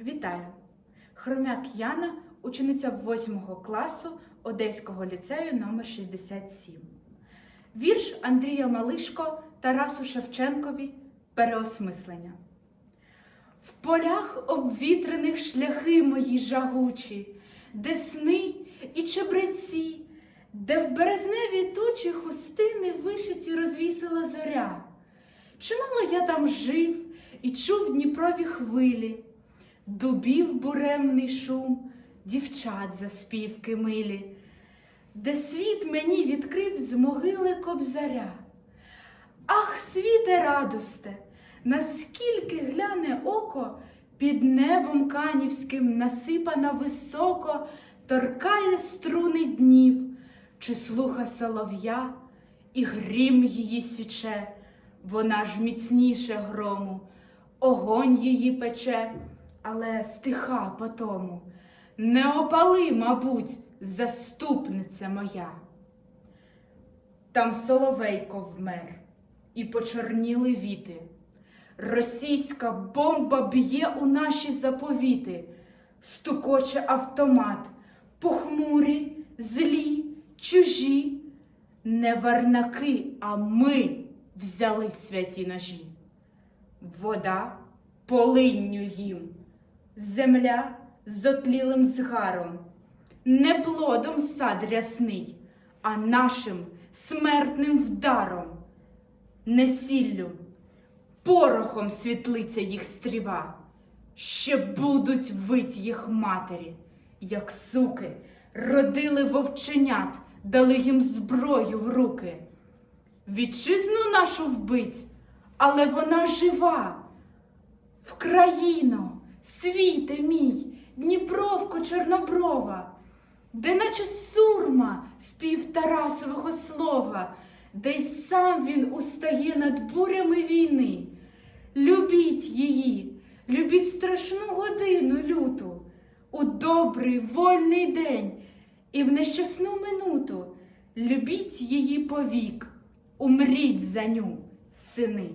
Вітаю! Хромяк Яна, учениця 8 класу Одеського ліцею номер 67 Вірш Андрія Малишко Тарасу Шевченкові Переосмислення. В полях обвітрених шляхи мої жагучі, де сни і чебреці, де в березневі тучі хустини вишиті розвісила зоря. Чимало я там жив і чув Дніпрові хвилі, дубів буремний шум, дівчат заспівки милі, де світ мені відкрив з могили кобзаря. Ах, світе радосте, наскільки гляне око, під небом канівським насипана високо, торкає струни днів, чи слуха солов'я, і грім її січе, вона ж міцніше грому, огонь її пече, але стиха потому. Не опали, мабуть, заступниця моя. Там соловейко вмер, і почорніли віти. Російська бомба б'є у наші заповіти, стукоче автомат, похмурі, злі, чужі. Не варнаки, а ми взяли святі ножі. Вода полинню їм, земля з отлілим згаром, не плодом сад рясний, а нашим смертним вдаром, не сіллю, порохом світлиця їх стріва, ще будуть вить їх матері, як суки, родили вовченят, дали їм зброю в руки. Вітчизну нашу вбить, але вона жива. Вкраїно, світе мій, Дніпровко Чорноброва, де наче сурма спів Тарасового слова, де й сам він устає над бурями війни. Любіть її, любіть страшну годину люту, у добрий вольний день і в нещасну минуту. Любіть її повік, умріть за ню, сини.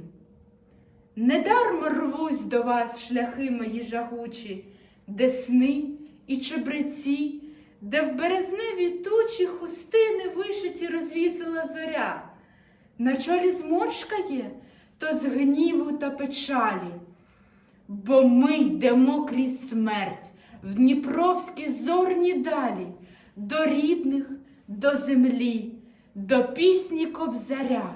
Недармо рвусь до вас, шляхи мої жагучі, де сни і чебреці, де в березневі тучі хустини вишиті розвісила зоря. На чолі зморшка є, то з гніву та печалі. Бо ми йдемо крізь смерть в Дніпровські зорні далі, до рідних, до землі, до пісні кобзаря.